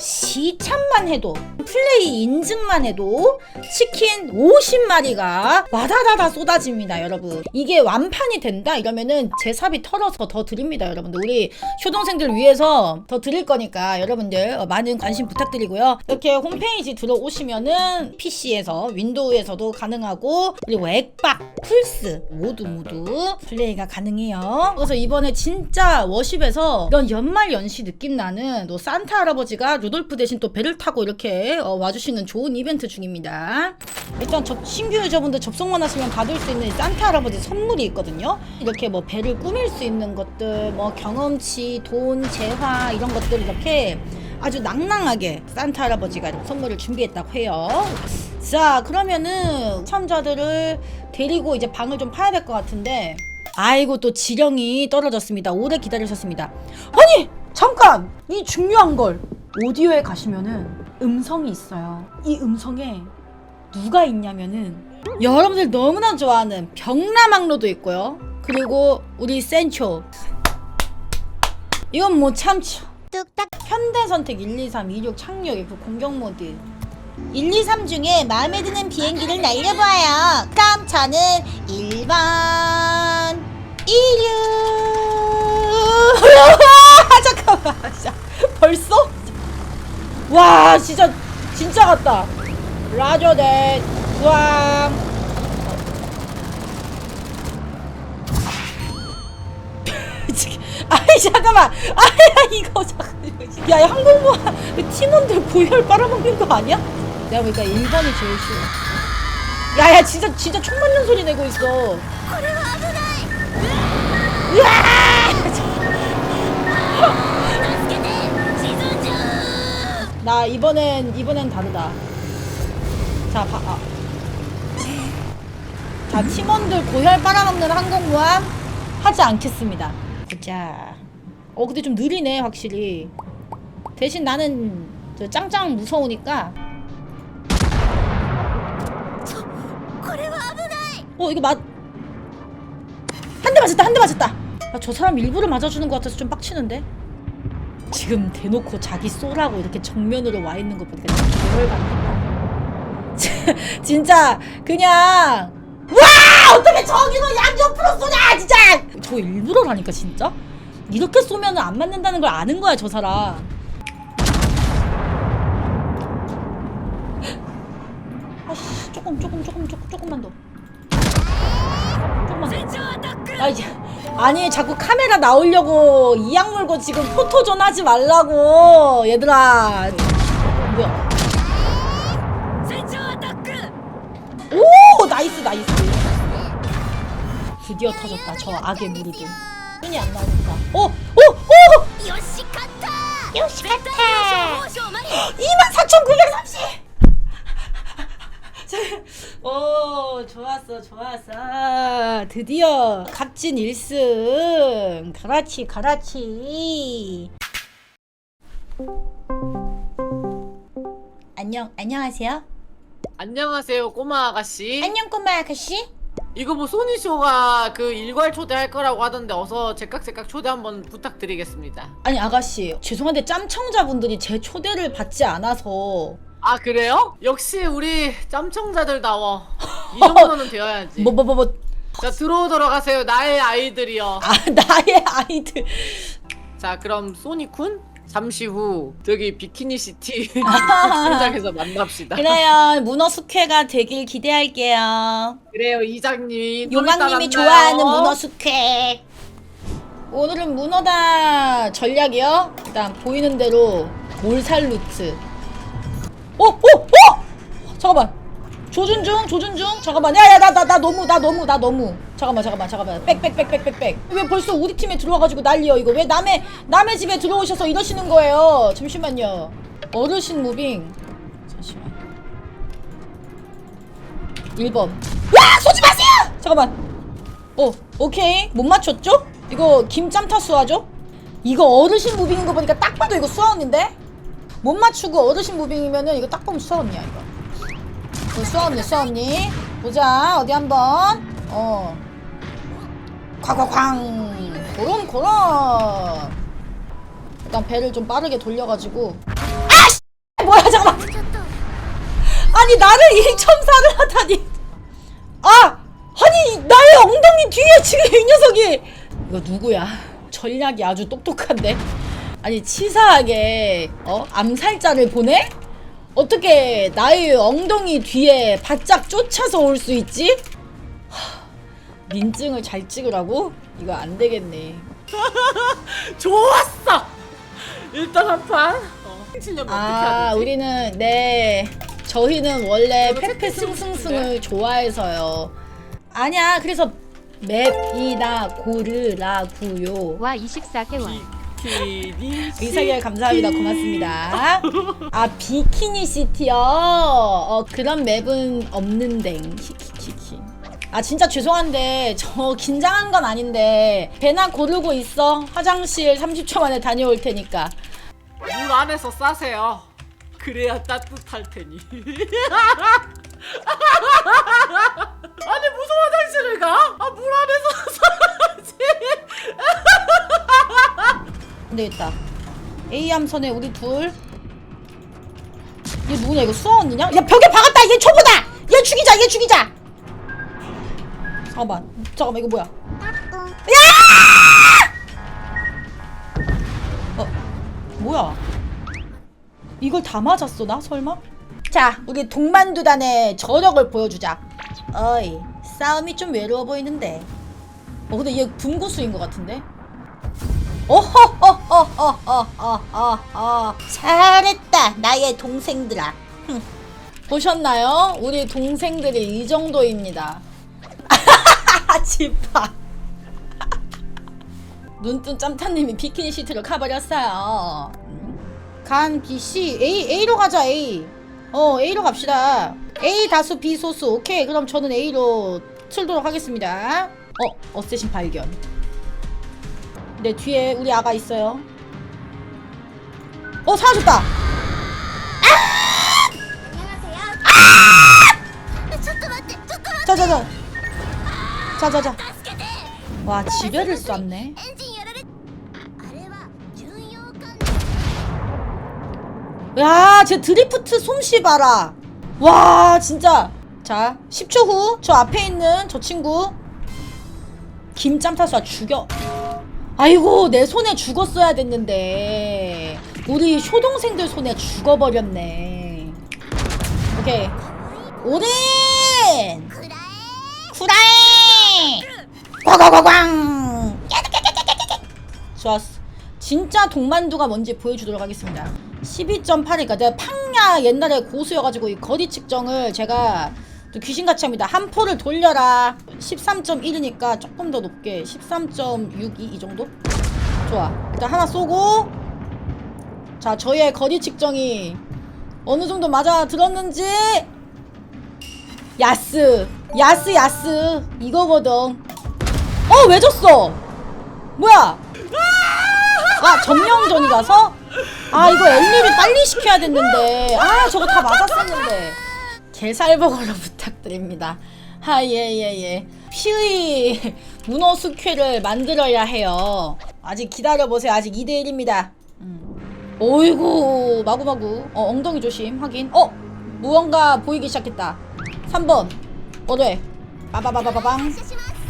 시참만 해도 플레이 인증만 해도 치킨 50마리가 와다다다 쏟아집니다 여러분. 이게 완판이 된다? 이러면은 제 삽이 털어서 더 드립니다 여러분들. 우리 효동생들 위해서 더 드릴 거니까 여러분들 어, 많은 관심 부탁드리고요. 이렇게 홈페이지 들어오시면은 PC에서 윈도우에서도 가능하고 그리고 액박 플스 모두 모두 플레이가 가능해요. 그래서 이번에 진짜 워십에서 이런 연말 연시 느낌 나는 또 산타 할아버지가 루돌프 대신 또 배를 타고 이렇게 어, 와주시는 좋은 이벤트 중입니다. 일단 접, 신규 유저분들 접속만 하시면 받을 수 있는 산타 할아버지 선물이 있거든요. 이렇게 뭐 배를 꾸밀 수 있는 것들 뭐 경험치 돈 재화 이런 것들 이렇게 아주 낭낭하게 산타 할아버지가 선물을 준비했다고 해요. 자 그러면은 참자들을 데리고 이제 방을 좀 파야 될 것 같은데. 아이고 또 지령이 떨어졌습니다. 오래 기다리셨습니다. 아니 잠깐! 이 중요한 걸 오디오에 가시면은 음성이 있어요. 이 음성에 누가 있냐면은 여러분들 너무나 좋아하는 병라망로도 있고요. 그리고 우리 센초. 이건 뭐 참죠 뚝딱. 현대 선택 1, 2, 3, 2, 6 착륙 F 공격 모드. 1, 2, 3 중에 마음에 드는 비행기를 날려보아요. 그럼 저는 1번 16 잠깐만. 진짜. 벌써? 와 진짜 진짜 같다. 라저댓 구항 아이 잠깐만. 아야 이거 잠깐 야 항공모 그 팀원들 고열 빨아먹는 거 아니야? 내가 보니까 1번이 제일 쉬워 야야 진짜 진짜 총 맞는 소리 내고 있어 나 이번엔 이번엔 다르다. 자, 봐. 아. 자, 팀원들 고혈 빨아먹는 항공모함 하지 않겠습니다. 보자. 어, 근데 좀 느리네, 확실히. 대신 나는 저 짱짱 무서우니까. 어, 이거 맞. 한 대 맞았다, 한 대 맞았다. 아, 저 사람 일부러 맞아주는 것 같아서 좀 빡치는데. 지금 대놓고 자기 쏘라고 이렇게 정면으로 와 있는 거 보니까 진짜 개열받는다. 진짜 그냥 와 어떻게 저기로 양옆으로 쏘냐 진짜. 저 일부러라니까 진짜. 이렇게 쏘면 안 맞는다는 걸 아는 거야 저 사람. 아씨 조금 조금 조금 조금 조금만 더. 잠깐만. 아이, 아니 자꾸 카메라 나오려고 이 악물고 지금 포토존 하지 말라고 얘들아. 뭐야? 오 나이스 나이스. 드디어 터졌다 저 악의 무리들. 눈이 안 나오니까. 오 오 오. 요시카타. 요시카타. 24,930. 오 좋았어 좋았어. 드디어 값진 1승. 가라치 가라치 안녕 안녕하세요. 안녕하세요 꼬마 아가씨. 안녕 꼬마 아가씨. 이거 뭐 소니쇼가 그 일괄 초대할 거라고 하던데 어서 제깍제깍 초대 한번 부탁드리겠습니다. 아니 아가씨. 죄송한데 짬청자분들이 제 초대를 받지 않아서 아 그래요? 역시 우리 짬청자들다워. 이 정도는 되어야지. 뭐 뭐 뭐 뭐. 자 들어오도록 하세요. 나의 아이들이여 아 나의 아이들. 자 그럼 소니쿤? 잠시 후 저기 비키니 시티 현장에서 만납시다. 그래요. 문어 숙회가 되길 기대할게요. 그래요 이장님. 좀 요망님이 좋아하는. 문어 숙회. 오늘은 문어다 전략이요. 일단 보이는 대로 몰살 루트. 오, 오, 오! 잠깐만. 조준 중, 조준 중. 잠깐만. 야, 야, 나, 나, 나 너무, 나 너무, 나 너무. 잠깐만, 잠깐만, 잠깐만. 백, 백, 백, 백, 백, 백. 왜 벌써 우리 팀에 들어와가지고 난리여 이거? 왜 남의 남의 집에 들어오셔서 이러시는 거예요? 잠시만요. 어르신 무빙. 잠시만. 1번. 와! 쏘지 마세요! 잠깐만. 어, 오케이. 못 맞췄죠? 이거 김짬타 수화죠? 이거 어르신 무빙인 거 보니까 딱 봐도 이거 수화 언니인데? 못 맞추고 어르신 무빙이면은 이거 딱 보면 수화 언니야, 이거. 어, 수화 언니, 수화 언니. 보자, 어디 한번. 어. 쾅쾅쾅. 고런, 고런. 일단 배를 좀 빠르게 돌려가지고. 아 잠깐만 아니 나를 1.4를 하다니 아 아니 나의 엉덩이 뒤에 지금 이 녀석이 이거 누구야 전략이 아주 똑똑한데 아니 치사하게 어? 암살자를 보내? 어떻게 나의 엉덩이 뒤에 바짝 쫓아서 올 수 있지? 하, 민증을 잘 찍으라고? 이거 안 되겠네. 좋았어. 일단 한 판. 어. 아? 우리는 네. 저희는 원래 페페 승승승을 좋아해서요. 아니야 그래서 맵이나 고르라구요. 와 24개월 비키니. 이사결 감사합니다 고맙습니다 아 비키니 시티요 어 그런 맵은 없는데 키키키키 아 진짜 죄송한데 저 긴장한 건 아닌데 배나 고르고 있어 화장실 30초 만에 다녀올 테니까 물 안에서 싸세요. 그래야 따뜻할 테니. 아니 무슨 화장실을 가? 아물 안 되겠다. A 함선에 우리 둘. 얘 누구냐 이거 수아 언니냐? 야 벽에 박았다. 얘 초보다. 얘 죽이자. 얘 죽이자. 잠깐만. 잠깐만 이거 뭐야? 야! 어 뭐야? 이걸 다 맞았어 나 설마? 자 우리 동만두단의 저력을 보여주자. 어이 싸움이 좀 외로워 보이는데. 어 근데 얘 분고수인 것 같은데? 어허허허허허허 잘했다 나의 동생들아 보셨나요? 우리 동생들이 이 정도입니다. 집파. 눈뜬 짬타님이 비키니 시트를 가버렸어요. 음. 간 B C A A로 가자 A. 어 A로 갑시다. A 다수 B 소수. 오케이 그럼 저는 A로 틀도록 하겠습니다. 어 어쌔신 발견. 내 뒤에 우리 아가 있어요. 어 사라졌다. 자자자. 자자자. 와 지뢰를 쐈네. エンジンやられあれは巡洋艦 야, 제 드리프트 솜씨 봐라. 와, 진짜. 자, 10초 후, 저 앞에 있는 저 친구. 김짬타수아 죽여. 아이고 내 손에 죽었어야 됐는데. 우리 쇼동생들 손에 죽어버렸네. 오케이. 오른! 쿠라이 고고고광! 좋았어. 진짜 동만두가 뭔지 보여주도록 하겠습니다. 12.8이니까 내가 팡야 옛날에 고수여가지고 이 거리 측정을 제가 또 귀신같이 합니다. 한 포를 돌려라. 13.1이니까 조금 더 높게. 13.62 이 정도? 좋아. 일단 하나 쏘고. 자 저희의 거리 측정이 어느 정도 맞아 들었는지. 야스. 야스 야스. 이거거든. 어 왜 졌어? 뭐야? 아 점령전이라서? 아 이거 엘리를 빨리 시켜야 됐는데. 아 저거 다 맞았었는데 게살버거로 부탁드립니다. 아 예 예 예. 피의 문어 숙회를 만들어야 해요. 아직 기다려보세요. 아직 2대1입니다. 음. 어이구 마구마구. 어 엉덩이 조심. 확인. 어 무언가 보이기 시작했다. 3번. 어뢰 빠바바바바방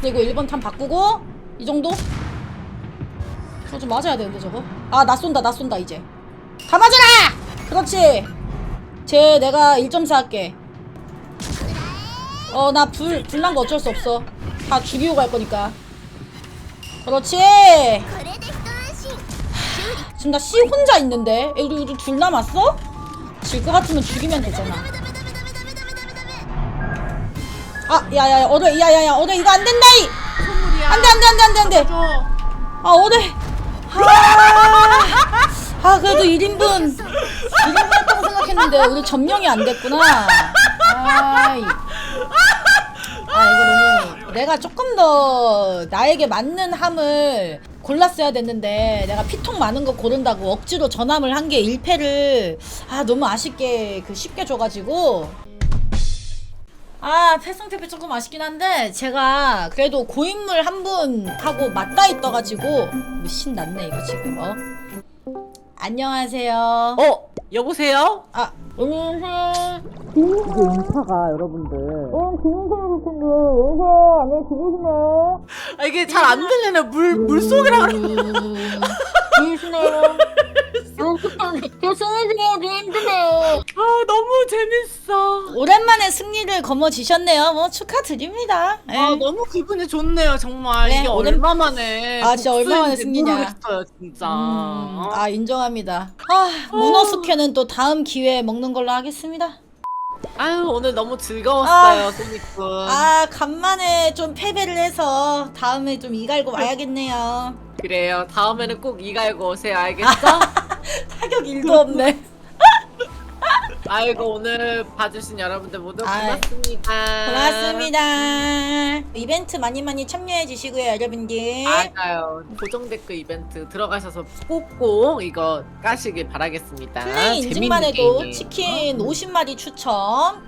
그리고 1번 탄 바꾸고 이 정도? 저거 좀 맞아야 되는데 저거? 아 나 쏜다 나 쏜다 이제. 다 맞아라! 그렇지! 쟤 내가 1.4 할게 어 나 불 불 난 거 어쩔 수 없어. 다 죽이고 갈 거니까. 그렇지! 하, 지금 나 씨 혼자 있는데? 우리 우리 둘 남았어? 질 것 같으면 죽이면 되잖아. 아 야야야 어레 야야야 어레 이거 안 된다 이! 안돼 안돼 안돼 안돼 안돼. 아 어레 아, 아, 그래도 1인분. 1인분 했다고 생각했는데 우리 점령이 안 됐구나. 아이. 내가 조금 더 나에게 맞는 함을 골랐어야 됐는데 내가 피통 많은 거 고른다고 억지로 전함을 한 게 1패를 아 너무 아쉽게 그 쉽게 줘가지고. 아 패성태페 조금 아쉽긴 한데 제가 그래도 고인물 한 분 하고 맞닿아 있어가지고. 뭐 신났네 이거 지금 어? 안녕하세요. 어 여보세요? 아 안녕하세요 이게 인파가 여러분들. 어 김인선 같은데 여보세요 안녕히 계시나요? 아 이게 잘 안 들리네. 물 물속이라 그러. 계시나요? 저 승리중이어도 힘드네요 아 너무 재밌어. 오랜만에 승리를 거머쥐셨네요 뭐 축하드립니다 예. 아 너무 기분이 좋네요 정말 네, 이게 오랜- 얼마 만에 아, 진짜 얼마 만에 복수인지 승리냐. 모르겠어요 진짜 음, 어? 아 인정합니다. 아 문어 숙회는 또 다음 기회에 먹는 걸로 하겠습니다. 아유 오늘 너무 즐거웠어요 아. 소니꾼 아 간만에 좀 패배를 해서 다음에 좀 이갈고 와야겠네요. 그래요 다음에는 꼭 이갈고 오세요 알겠어? 타격 일도 없네. 아이고 오늘 봐주신 여러분들 모두 아이, 고맙습니다 고맙습니다. 이벤트 많이 많이 참여해 주시고요 여러분들. 맞아요 고정 댓글 이벤트 들어가셔서 꼭꼭 이거 까시길 바라겠습니다 플레이 인증만 재밌는 해도 게임이에요. 치킨 50마리 추첨.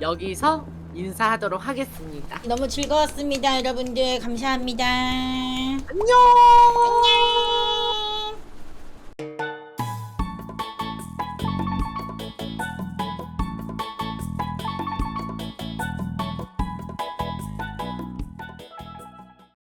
여기서 인사하도록 하겠습니다 너무 즐거웠습니다 여러분들 감사합니다. 안녕